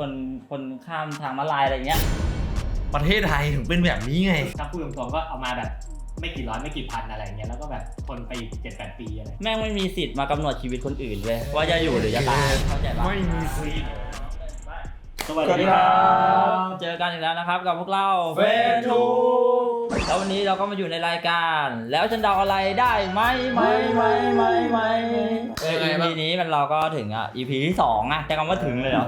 ชนคนข้ามทางมาลายอะไรเงี้ยประเทศไทยถึงเป็นแบบนี้ไง ถ้าพูดตรงๆก็เอามาแบบไม่กี่ร้อยไม่กี่พันอะไรเงี้ยแล้วก็แบบทนไปอีกเจ็ดแปดปีอะไรแม่งไม่มีสิทธิ์มากำหนดชีวิตคนอื่นเลยว่าจะอยู่หรือจะตายเข้าใจปะไม่มีสิทธิ์ สวัสสวัสดีดีคครัรับบเจอกันอีกแล้วนะครับกับพวกเราเฟซทูแล้ววันนี้เราก็มาอยู่ในรายการ แล้วฉันเดาอะไรได้ไหมไหมไหมไหมไหม เออ EP นี้มันเราก็ถึงอะ EP ที่สองอะจะคำว่าถึงเลยเหรอ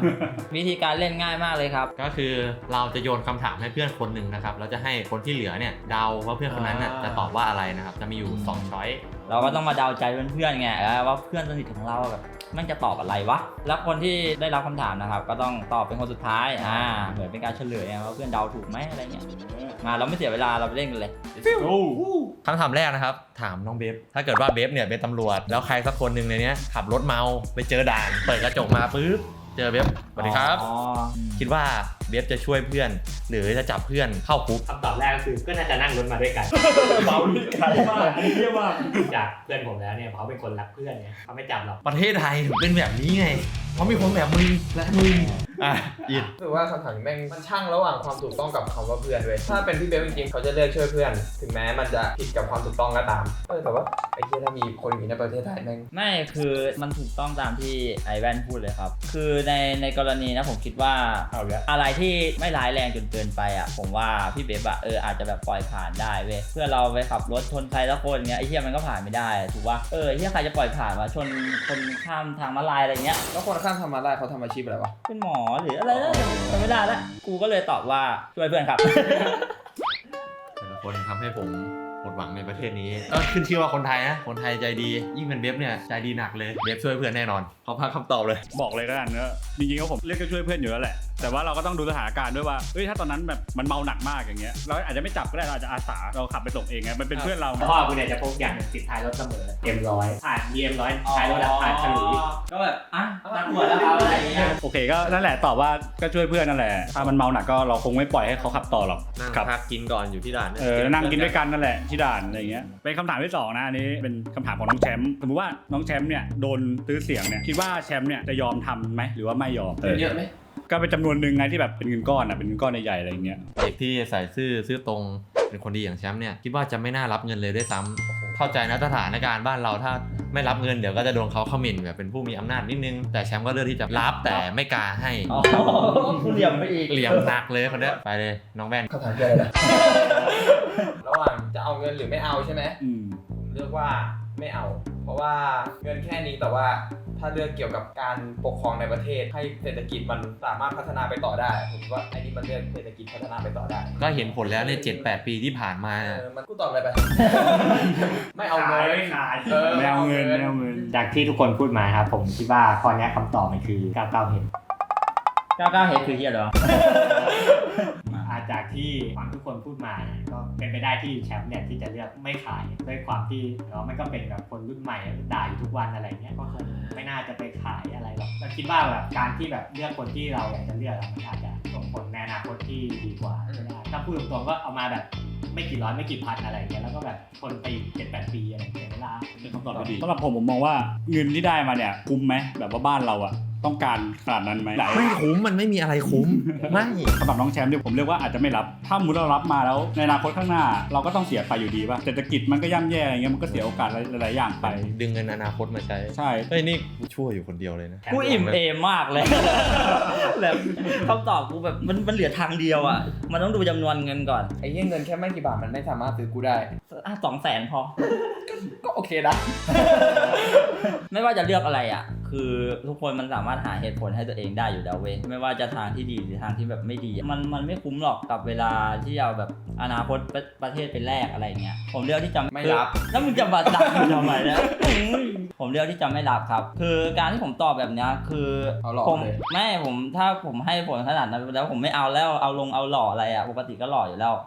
วิธีการเล่นง่ายมากเลยครับ ก็คือเราจะโยนคำถามให้เพื่อนคนหนึ่งนะครับแล้วจะให้คนที่เหลือเนี่ยเดาว่าเพื่อนคนนั้นน่ะอ่า จะตอบว่าอะไรนะครับจะมีอยู่2ช้อย เราก็ต้องมาเดาใจเพื่อนๆไงเออว่าเพื่อนสนิทของเราแบบมันจะตอบอะไรวะ แล้วคนที่ได้รับคำถามนะครับ ก็ต้องตอบเป็นคนสุดท้าย อ่า เหมือนเป็นการเฉลยไงว่าเพื่อนเดาถูกไหมอะไรเงี้ย มาเราไม่เสียเวลาเราไปเล่นกันเลยคำถามแรกนะครับ ถามน้องเบฟ ถ้าเกิดว่าเบฟเนี่ยเป็นตำรวจ แล้วใครสักคนหนึ่งในเนี้ยขับรถเมาไปเจอด่าน เปิดกระจกมาปุ๊บ เจอเบฟ สวัสดีครับอ๋อคิดว่า เบฟจะช่วยเพื่อน หรือจะจับเพื่อนเข้าคุกคำตอบแรกก็คือก็น่าจะนั่งรถมาด้วยกันเมาด้วยกันมากเยี่ยมากจากเพื่อนผมแล้วเนี่ยเขาเป็นคนรักเพื่อนเนี่ยเขาไม่จับหรอก ประเทศไทยถึงเป็นแบบนี้ไง เพราะมีคนแบบมึงและมึงอะอินรู้สึกว่าคำถามนี้แม่งมันช่างระหว่างความถูกต้องกับคำว่าเพื่อนเว้ยถ้าเป็นพี่เบลจริงๆเขาจะเลือกช่วยเพื่อน ถึงแม้มันจะผิดกับความถูกต้องก็ตามเออแต่ว่าไอ้ที่ถ้ามีคนอย่างนี้ในประเทศไทยแม่ง ไม่คือมันถูกต้องตามที่ไอแวนพูดเลยครับ คือในในกรณีนะผมคิดว่าเอาละ อะไรที่ไม่ร้ายแรงจนเกินไปอะ ผมว่าพี่เบบอะเอออาจจะแบบปล่อยผ่านได้เว้ยเพื่อเราไปขับรถชนใครสักคนเงี้ยไอ้เหี้ยมันก็ผ่านไม่ได้ถูกป่ะเออไอ้เหี้ยใครจะปล่อยผ่านวะชนคนข้ามทางมาลายอะไรเงี้ย แล้วคนข้ามธรรมะได้เขาทำอาชีพอะไรวะ เป็นหมอหรืออะไรนะจำไม่ได้แล้วกูก็เลยตอบว่าช่วยเพื่อนครับ แต่ละคนทำให้ผมหมดหวังในประเทศนี้ก็ขึ้นชื่อว่าคนไทยนะ คนไทยใจดี ยิ่งเป็นเบฟเนี่ยใจดีหนักเลย เบฟช่วยเพื่อนแน่นอนเขาพักคำตอบเลย บอกเลยก็กันเนอะจริงๆก็ผมเรียกก็ช่วยเพื่อนอยู่แล้วแหละ แต่ว่าเราก็ต้องดูสถานการณ์ด้วยว่าเฮ้ยถ้าตอนนั้นแบบมันเมาหนักมากอย่างเงี้ยเราอาจจะไม่จับก็ได้เราอาจจะอาสาเราขับไปส่งเองไงมันเป็นเพื่อนเราพ่อคุณเนี่ยจะพกอย่างหนึ่งติดท้ายรถเสมอเอ็มร้อยผ่านเอ็มร้อยท้ายรถอะผ่านฉลุยก็แบบอะตัดหัวแล้วครับอะไรเงี้ยโอเคก็นั่นแหละตอบว่าก็ช่วยเพื่อนนั่นแหละถ้ามันเมาหนักก็เราคงไม่ปล่อยให้เขาขับต่อหรอกนั่งครับพักกินก่อนอยู่ที่ด่านเออนั่งกินด้วยกันนั่นแหละที่ด่านอะไรอย่างเงี้ยเป็นคำถามที่สองนะอันนี้เป็นคำถามของน้องแชมป์สมมติว่าน้องแชมป์เนี่ยโดนตื้อเสียงเนี่ยคิดว่าแชมป์เนี่ยจะยอมทำไหมหรือว่าไม่ยอมเยอะไหมก็เป็นจำนวนหนึ่งไงที่แบบเป็นเงินก้อนอะเป็นเงินก้อนใหญ่ๆอะไรอย่างเงี้ยเด็กที่ใส่ซื่อซื่อตรงเป็นคนดีอย่างแชมป์เนี่ยคิดว่าจะไม่น่ารับเงินเลยด้วยซ้ำเข้าใจนะสถานการณ์บ้านเราถ้าไม่รับเงินเดี๋ยวก็จะโดนเขาเขมิ่นแบบเป็นผู้มีอำนาจนิดนึง แต่แชมป์ก็เลือกที่จะรับแต่ไม่กล้าให้อ๋อคุณเหลี่ยมไปอีกเหลี่ยมหนักเลยคนเนี้ยไปเลยน้องแว่นคำถามคืออะไรล่ะระหว่างจะเอาเงินหรือไม่เอาใช่ไหมอืม ผมเลือกว่า ไม่เอา เพราะว่าเงินแค่นี้แต่ว่าถ้าเลือกเกี่ยวกับการปกครองในประเทศ ให้เศรษฐกิจมันสามารถพัฒนาไปต่อได้ ผมว่าไอ้นี่มันเลือกเศรษฐกิจพัฒนาไปต่อได้ก็เห็นผลแล้วในเจ็ดแปดปีที่ผ่านมา เออมันกูตอบอะไรไป ไม่เอาเงินไม่ขายเออ ไม่เอาเงินไม่เอาเงิน จากที่ทุกคนพูดมาครับผมคิดว่าข้อเนี้ยคำตอบมันคือ99เห็นก้าวก้าวเฮดคือเฮียเหรออา จากที่ฟังทุกคนพูดมาเนี่ยก็เป็นไปได้ที่แชมป์เนี่ยที่จะเลือกไม่ขายด้วยความที่เนาะมันก็เป็นแบบคนรุ่นใหม่ด่าอยู่ทุกวันอะไรเงี้ยก็คงไม่น่าจะไปขายอะไรหรอกเราคิดว่าแบบการที่แบบเลือกคนที่เราอยากจะเลือกมันอาจจะส่งผลในอนาคตที่ดีกว่าก็ได้ถ้าพูดตรงๆก็เอามาแบบไม่กี่ร้อยไม่กี่พันอะไรเงี้ยแล้วก็แบบทนไปเจ็ดแปดปีอะไรเงี้ยเวลาเป็นคำตอบที่ดีสำหรับผมผมมองว่าเงินที่ได้มาเนี่ยคุ้มไหมแบบว่าบ้านเราอะ ต้องการขนาดนั้นไหมหลายไม่คุ้มมันไม่มีอะไรคุ้มไม่สำหรับน้องแชมป์เนี่ยผมเรียกว่าอาจจะไม่รับ ถ้ามุดเรารับมาแล้วในอนาคตข้างหน้า เราก็ต้องเสียไปอยู่ดีป่ะเศรษฐกิจมันก็ย่ำแย่อะไรเงี้ยมันก็เสียโอกาสหลายๆอย่างไป ดึงเงินอนาคตมาใช้ใช่เฮ้ยนี่กูช่วยอยู่คนเดียวเลยนะกูอิ่มเอมมากเลย แบบคำตอบกูแบบมันมันเหลือทางเดียวอะ มันต้องดูจำนวนเงินก่อนไอ้เหี้ยเงินแค่ไม่กี่บาทมันไม่สามารถซื้อกูได้อะสองแสนพอ ก็โอเคนะ ไม่ว่าจะเลือกอะไรอะคือทุกคนมันสามารถหาเหตุผลให้ตัวเองได้อยู่แล้วเว้ยไม่ว่าจะทางที่ดีหรือทางที่แบบไม่ดี มันมันไม่คุ้มหรอกกับเวลาที่เอาแบบอนาคตประประเทศเป็นแรกอะไรเงี้ยผมเลือกที่จะไม่รับคือแล้วมึงจะมาดักกูทำไมเนี่ยผมเลือกที่จะไม่รับครับ คือการที่ผมตอบแบบเนี้ยคือเอาหล่อผมเลย ไม่ผมถ้าผมให้ผลขนาดนั้นแล้วผมไม่เอาแล้วเอาลงเอาหล่ออะไรอะปกติก็หล่ออยู่แล้ว อ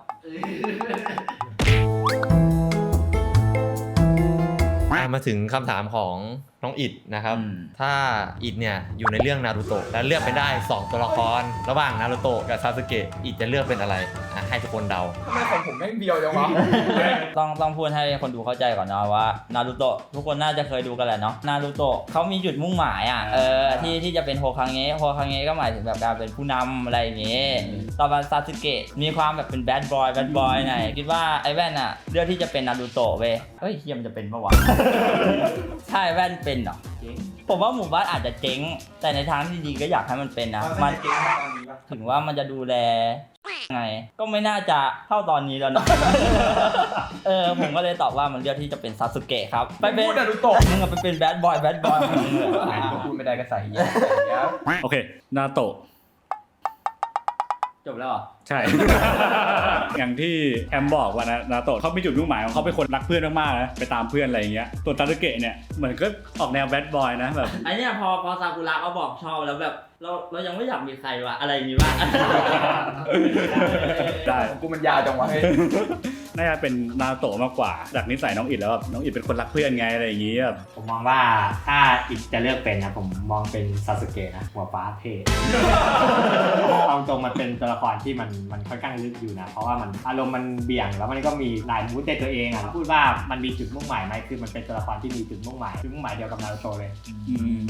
ะมาถึงคำถามของน้องอิดนะครับ อืม ถ้าอิดเนี่ยอยู่ในเรื่องนารูโตะและเลือกไปได้ 2 ตัวละคร ระหว่างนารูโตะกับซาสึเกะอิดจะเลือกเป็นอะไรอะให้ทุกคนเดา ทำไมของผมแม่งเบียวจังวะ ต้องต้องพูดให้คนดูเข้าใจก่อนนะว่านารูโตะทุกคนน่าจะเคยดูกันแหละเนาะนารูโตะเขามีจุดมุ่งหมายอะเออที่ที่จะเป็นโฮคังเงะโฮคังเงะก็หมายถึงแบบการเป็นผู้นำอะไรอย่างเงี้ยต่อมาซาสึเกะมีความแบบเป็นแบดบอยแบดบอยหน่อยคิดว่าไอ้แว่นอะเลือกที่จะเป็นนารูโตะเว้ยเฮ้ยเฮียมันจะเป็นปะวะ ใช่แว่นเป็นเหรอจริงผมว่าหมู่บ้านอาจจะเจ๊ง แต่ในทางที่ดีก็อยากให้มันเป็นนะ มันเก่งมากตอนนี้ปะถึงว่ามันจะดูแลไง ก็ไม่น่าจะเท่าตอนนี้แล้วนะ เออผมก็เลยตอบว่ามันเลือกที่จะเป็นซาสึเกะครับ ไปเป็นพูดนารูโตะมึงอะไปเป็นแบดบอยแบดบอยของมึงอะอะพูดไม่ได้ก็ใส่เหี้ยเดี๋ยวโอเค นาโตะ จบแล้วเหรอ ใช่ อย่างที่แอมบอกว่านะนาโตะเขามีจุดมุ่งหมายของเขาเป็นคนรักเพื่อนมากๆนะไปตามเพื่อนอะไรอย่างเงี้ยตัวตาตุเกะเนี่ยเหมือนก็ออกแนวแบดบอยนะแบบ ไอเนี่ยพอพอซากุระเขาบอกชอบแล้วแบบ เราเรายังไม่อยากมีใครวะอะไรอย่างงี้วะได้กูมันยาวจังวะเฮ้ยน่าจะเป็นนาโตะมากกว่าจากนิสัยน้องอิดแล้วแบบน้องอิดเป็นคนรักเพื่อนไงอะไรอย่างงี้แบบผมมองว่าถ้าอิดจะเลือกเป็นนะผมมองเป็นซาสึเกะนะหัวฟ้าเท่เอาตรงมันเป็นตัวละครที่มันมันค่อนข้างลึกอยู่นะ เพราะว่ามันอารมณ์มันเบี่ยงแล้วมันก็มีหลายมูดในตัวเองอะพูดว่ามันมีจุดมุ่งหมายไหมคือมันเป็นตัวละครที่มีจุดมุ่งหมายจุดมุ่งหมายเดียวกับนารูโตะเลย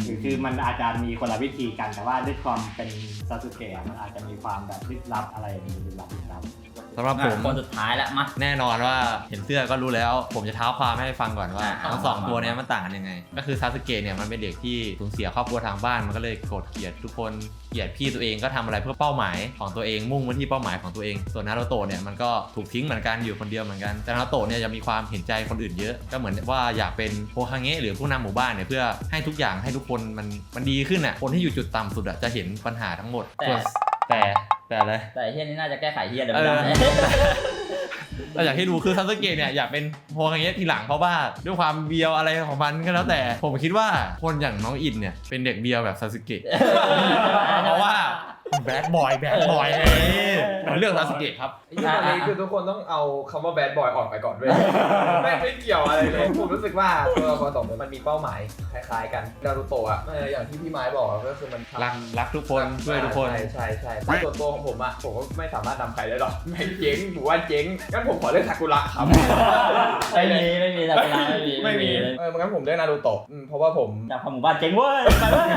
คือคือมันอาจจะมีคนละวิธีกันแต่ว่าด้วยความเป็นซาสึเกะมันอาจจะมีความแบบลึกลับอะไรอย่างนี้ลึกลับลึกลับ สำหรับผม คนสุดท้ายแล้วมา แน่นอนว่าเห็นเสื้อก็รู้แล้ว ผมจะเท้าความให้ฟังก่อนว่าอ่าทั้งสองตัวเนี้ยมันต่างกันยังไง ก็คือซาสึเกะเนี่ยมันเป็นเด็กที่สูญเสียครอบครัวทางบ้านมันก็เลยโกรธเกลียดทุกคนเกลียดพี่ตัวเองก็ทำอะไรเพื่อเป้าหมายของตัวเองมุ่งมาที่เป้าหมายของตัวเอง ส่วนนารูโตะเนี่ยมันก็ถูกทิ้งเหมือนกันอยู่คนเดียวเหมือนกันแต่นารูโตะเนี่ยจะมีความเห็นใจคนอื่นเยอะก็เหมือนว่าอยากเป็นโฮคาเงะหรือผู้นำหมู่บ้านเนี่ยเพื่อให้ทุกอย่างให้ทุกคนมันมันดีขึ้นอะคนที่อยู่จุดต่ำสุดอะจะเห็นปัญหาทั้งหมดแต่ส่วน แต่แต่อะไร แต่ไอ้เฮียนี่น่าจะแก้ไขเฮียอะไรไม่ได้ เออ เราอยากให้ดูคือซาสึเกะเนี่ยอยากเป็นโฮคาเงะทีหลังเพราะว่าด้วยความเบียวอะไรของมันก็แล้วแต่ ผมคิดว่าคนอย่างน้องอินเนี่ยเป็นเด็กเบียวแบบซาสึเกะเพราะว่าแบดบอยแบดบอยเลยเลือกซาสึเกะครับไอ้ที่ตอนนี้คือทุกคนต้องเอาคำว่าแบดบอยออกไปก่อนด้วยไม่ไม่เกี่ยวอะไรเลยผมรู้สึกว่าตัวละครสองตัวมันมีเป้าหมายคล้ายๆกันนารูโตะอะอย่างที่พี่ไม้บอกก็คือมันรักรักทุกคนช่วยทุกคนใช่ใช่ใช่แต่ส่วนตัวของผมอะผมก็ไม่สามารถนำใครได้หรอกไม่เจ๊งผมว่าเจ๊งงั้นผมขอเลือกซากุระครับ ไม่มีไม่มีแต่เวลาไม่มีไม่มีเอองั้นผมเลือกนารูโตะอืมเพราะว่าผมจากหมู่บ้านเจ๊งเว้ยไปเว้ย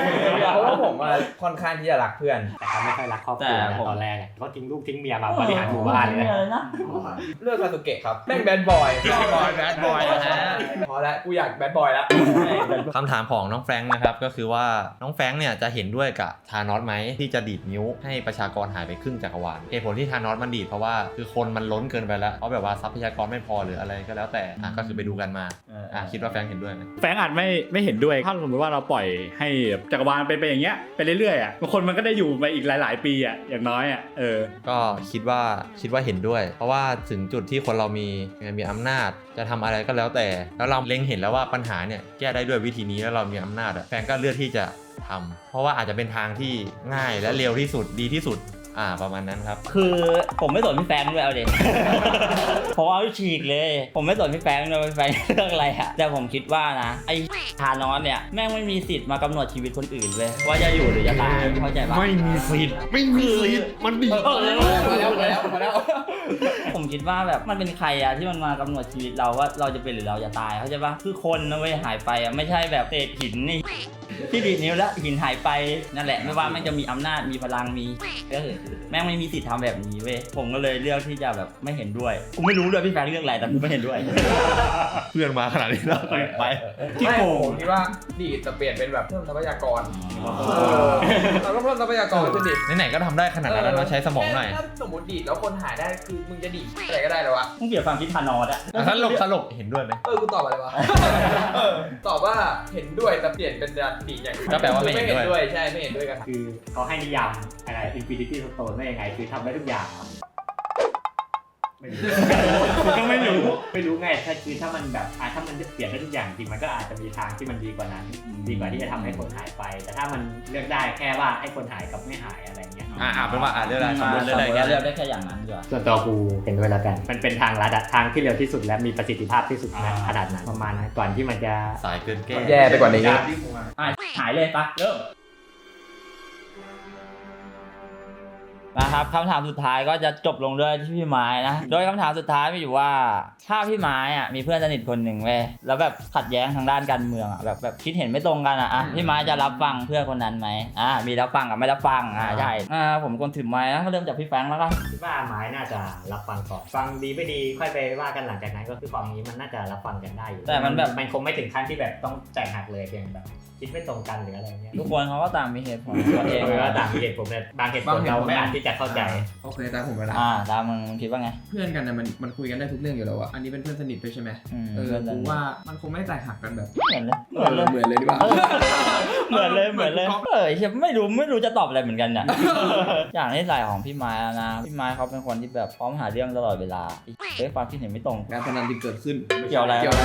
เพราะว่าผมอะค่อนข้างที่จะรักเพื่อน แต่เขาไม่ค่อยรักครอบครัวแต่นะผมตอนแรกอะเขาทิ้งลูกทิ้งเมียมาบริหารหมู่บ้านเลยนะนะเลือกซาสุเกะครับแม่งแบดบอย แบดบอยแบดบอยนะฮะ พอแล้วกูอยากแบดบอยแล้วคำถามของน้องแฟรงค์นะครับก็คือว่าน้องแฟรงค์เนี่ยจะเห็นด้วยกับทานอสไหมที่จะดีดนิ้วให้ประชากรหายไปครึ่งจักรวาลเหตุผลที่ทานอสมันดีดเพราะว่าคือคนมันล้นเกินไปแล้วเพราะแบบว่าทรัพยากรไม่พอหรืออะไรก็แล้วแต่อะก็คือไปดูกันมาอะคิดว่าแฟรงค์เห็นด้วยไหมแฟรงค์อาจไม่ไม่เห็นด้วยถ้าสมมติว่าเราปล่อยให้จักรวาลเป็นไปอย่างเงี้ยไปเรื่อยๆอะบางคนมันก็ได้อยู่ไปอีกหลาย ๆ ปีอะอย่างน้อยอะเออก็คิดว่าคิดว่าเห็นด้วย เพราะว่าถึงจุดที่คนเรามีมีอำนาจจะทำอะไรก็แล้วแต่แล้วเราเล็งเห็นแล้วว่าปัญหาเนี่ยแก้ได้ด้วยวิธีนี้แล้วเรามีอำนาจอะแฟนก็เลือกที่จะทำเพราะว่าอาจจะเป็นทางที่ง่ายและเร็วที่สุดดีที่สุด อ่าประมาณนั้นครับ คือผมไม่สนพี่แฟงด้วยเอาเด็ผมเอาฉีกเลย ผมไม่สนพี่แฟงเลยพี่แฟงเรื่องอะไรอะแต่ผมคิดว่านะไอ้ทานอสเนี่ยแม่งไม่มีสิทธิ์มากำหนดชีวิตคนอื่นเลย ว่าจะอยู่หรือจะตายเข้าใจปะ ไม่มีสิทธิ์ไม่มีสิทธิ์มันดีพอแล้วพอแล้วพอแล้ว ผมคิดว่าแบบมันเป็นใครอะที่มันมากำหนดชีวิตเราว่าเราจะเป็นหรือเราจะตายเข้าใจปะคือคนนะเว้ยหายไปอะไม่ใช่แบบเศษหินนี่ ที่ดีดนิ้วแล้วหินหายไปนั่นแหละ ไม่ว่าแม่งจะมีอำนาจมีพลังมีก็คือแม่งไม่มีสิทธิ์ทำแบบนี้เว้ยผมก็เลยเลือกที่จะแบบไม่เห็นด้วยกูไม่รู้ด้วยพี่แฟนเลือกอะไรแต่กูไม่เห็นด้วย เพื่อนมาขนาดนี้แล้วไปที่ไม่โกงผมคิดว่าดีดจะเปลี่ยนเป็นแบบเพิ่มทรัพยากรเออเราต้องเพิ่มทรัพยากรขึ้นดิไหนๆก็ทำได้ขนาดนั้นแล้วเราใช้สมองหน่อยถ้าสมมติดีดแล้วคนหายได้คือมึงจะดีดอะไรก็ได้เลยวะมึงเปลี่ยนความคิดทานอสอะอะสลบสลบเห็นด้วยไหมเออกูตอบอะไรวะเออตอบว่าเห็นด้วยแต่เปลี่ยนเป็นดีดอย่างอื่นก็แปลว่าไม่เห็นด้วยใช่ไม่เห็นด้วยกันคือเขาให้นิยามอะไร Infinity Stone ว่ายังไง คือทำได้ทุกอย่างครับไม่รู้ก็ไม่รู้ไม่รู้ไงถ้าคือถ้ามันแบบอะถ้ามันจะเปลี่ยนได้ทุกอย่างจริงมันก็อาจจะมีทางที่มันดีกว่านั้น ดีกว่าที่จะทำให้คนหายไป แต่ถ้ามันเลือกได้แค่ว่าให้คนหายกับไม่หายอะไรเงี้ยอะอะเป็นว่าอะเรื่องอะไรสมมติเรื่องอะไรสมแค่ติเลืนั้อกนได้แค่อย่างนั้นดีกว่าส่วนตัวกูเห็นด้วยแล้วกัน มันเป็นทางลัดอะทางที่เร็วที่สุดและมีประสิทธิภาพที่สุดนะขนาดนั้นประมาณนั้นก่อนที่มันจะสายเกินแก้แย่ไปกว่านี้ อะหายเลยปะเริ่ม ครับคำถามสุดท้ายก็จะจบลงด้วยที่พี่ไม้นะ โดยคำถามสุดท้ายมีอยู่ว่า ถ้าพี่ไม้อะมีเพื่อนสนิทคนหนึ่งเว้ยแล้วแบบขัดแย้งทางด้านการเมืองอะแบบแบบคิดเห็นไม่ตรงกันอะอะพี่ไม้จะรับฟังเพื่อนคนนั้นไหมอ่ามีรับฟังกับไม่รับฟังอ่าใช่อ่าผมคนถือไม้นะก็เริ่มจากพี่แฟรงค์แล้วกันคิดว่าไม้น่าจะรับฟังก่อนฟังดีไม่ดีค่อยไปว่ากันหลังจากนั้นก็คือฟังนี้มันน่าจะรับฟังกันได้อยู่แต่มันแบบมันคงไม่ถึงขั้นที่แบบต้องแตกหักเลยเพียงแบบคิดไม่ตรงกันหรืออะไรเงี้ยทุกคนเขาก็ต่างมีเหตุผลของตัวเองเออก็ต่างมีเหตุผลแต่บางเหตุผลเราไม่อาจที่จะเข้าใจ โอเคตามผมเวลาอ่าตามมึงคิดว่าไง เพื่อนกันนะมันมันคุยกันได้ทุกเรื่องอยู่แล้วอะอันนี้เป็นเพื่อนสนิทด้วยใช่ไหมอืมเออเพื่อนสนิท กูว่ามันคงไม่แตกหักกันแบบเหมือนเลยเออเหมือนเลยดีกว่า เหมือนเลยเหมือนเลยเหมือนก๊อฟเออเฮียไม่รู้ไม่รู้จะตอบอะไรเหมือนกันเนี่ย อย่างนิสัยของพี่ไม้อะนะพี่ไม้เขาเป็นคนที่แบบพร้อมหาเรื่องตลอดเวลาเฮ้ยความคิดเห็นไม่ตรง การพนันจึงเกิดขึ้น เกี่ยวอะไรเกี่ยวอะไร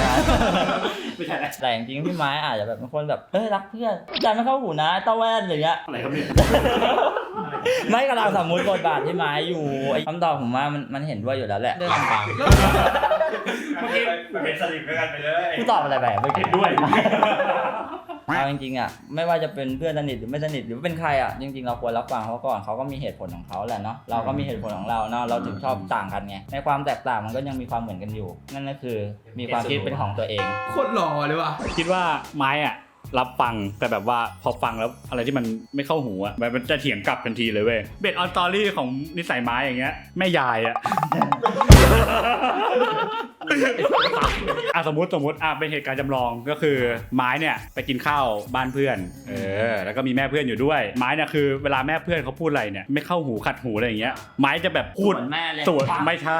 ไม่ใช่แต่จริงๆพี่ไม้อาจจะแบบเป็นคนแบบเอ้ยรักเพื่อนใจไม่เข้าหูนะเต้าแว่นอะไรเงี้ยอะไรครับเนี่ย ไม่กำลังสมมุติบทบาทพี่ไม้อยู่ไอ้คำตอบผมว่ามันมันเห็นด้วยอยู่แล้วแหละเรื่องต่างเมื่อกี้เป็นสลิปด้วยกันไปเลยๆกูตอบอะไรไปไม่เห็เก็นตด้วย เอาจริงๆอะไม่ว่าจะเป็นเพื่อนสนิทหรือไม่สนิทหรือเป็นใครอะจริง ๆ เราควรรับฟังเขาก่อนเขาก็มีเหตุผลของเขาแหละเนาะเราก็มีเหตุผลของเราเนาะเราถึงชอบต่างกันไงในความแตกต่างมันก็ยังมีความเหมือนกันอยู่ นั่นก็คือมีความคิดเป็นของตัวเอง โคตรหล่อเลยว่ะ คิดว่าไม้อะ รับฟังแต่แบบว่าพอฟังแล้วอะไรที่มันไม่เข้าหูอะมันจะเถียงกลับทันทีเลยเว้ยเบสออนตอรี่ของนิสัยไม้อย่างเงี้ยแม่ยายอะ อะสมมติสมมติอะเป็นเหตุการณ์จำลองก็คือไม้เนี่ยไปกินข้าวบ้านเพื่อนเออแล้วก็มีแม่เพื่อนอยู่ด้วย ไม้เนี่ยคือเวลาแม่เพื่อนเขาพูดอะไรเนี่ยไม่เข้าหูขัดหูอะไรอย่างเงี้ยไม้จะแบบพูดสวนแม่เลยสวนไม่ใช่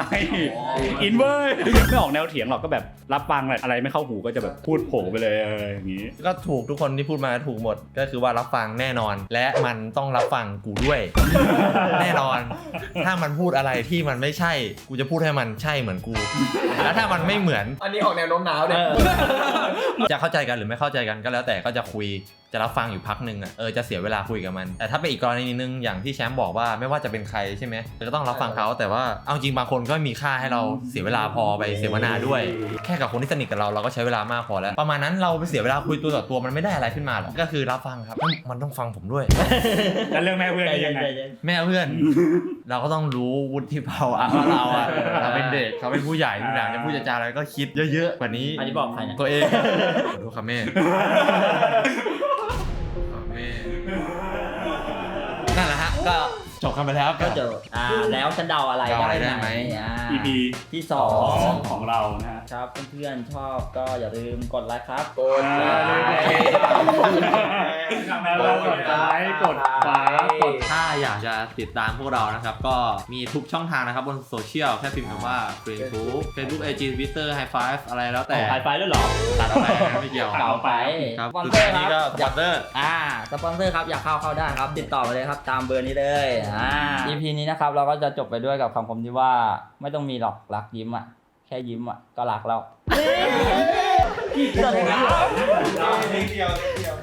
อินเวอร์ไม่ออกแนวเถียงหรอกก็แบบรับฟังแหละอะไรไม่เข้าหูก็จะแบบพูดโผไปเลยเอออย่างงี้ ก็ถูกทุกคนที่พูดมาถูกหมด ก็คือว่ารับฟังแน่นอน และมันต้องรับฟังกูด้วย แน่นอน ถ้ามันพูดอะไรที่มันไม่ใช่ กูจะพูดให้มันใช่เหมือนกู แล้วถ้ามันไม่เหมือนอันนี้ออกแนวโน้มน้าวเนี่ย จะเข้าใจกันหรือไม่เข้าใจกันก็แล้วแต่ก็จะคุย จะรับฟังอยู่พักหนึ่งอะเออจะเสียเวลาคุยกับมัน แต่ถ้าเป็นอีกกรณีนึงอย่างที่แชมป์บอกว่าไม่ว่าจะเป็นใครใช่ไหมก็ต้องรับฟังเขาแต่ว่าเอาจริงบางคนก็มีค่าให้เราเสียเวลาพอไปเสวนาด้วย แค่กับคนที่สนิทกับเราเราก็ใช้เวลามากพอแล้ว ประมาณนั้นเราไปเสียเวลาคุยตัวต่อตัวมันไม่ได้อะไรขึ้นมาหรอกก็คือรับฟังครับมันมันต้องฟังผมด้วย แล้วเรื่องแม่เพื่อนนี่ยังไงแม่เพื่อน เราก็ต้องรู้วุฒิภาวะว่าเราอะเราเป็นเด็กเขาเป็นผู้ใหญ่ทุกอย่างจะพูดจะจาอะไรก็คิดเยอะๆกว่านี้อันนี้บอกใครเนี่ยตัวเองขอโทษครับแม่ บกันไปแล้วก็เจออ่าแล้วฉันเดาอะไรเดาอะไรได้ได้ไหม อ่า EP ที่สอของงของเรานะฮะ ครับเพื่อนๆชอบก็อย่าลืมกดไลค์ครับโกนแล้วกดไลค์กดฟ้ากดถ้า อยากจะติดตามพวกเรานะครับ ก็มีทุกช่องทางนะครับบนโซเชียลแค่พิมพ์คำว่า Facebook Facebook IG Twitter High Five อะไรแล้วแต่ไฮไฟล์ด้วยหรอ ตัดไปนะไม่เกี่ยวเก่าไปครับสปอนเซอร์ครับสปอนเซอร์ อ่าสปอนเซอร์ครับอยากเข้าเข้าได้ครับ ติดต่อมาเลยครับตามเบอร์นี้เลยอ่า EP นี้นะครับเราก็จะจบไปด้วยกับคำคมที่ว่าไม่ต้องมีหรอกรักยิ้มอะ แค่ยิ้มอะก็รักแล้ว เดียวเดียว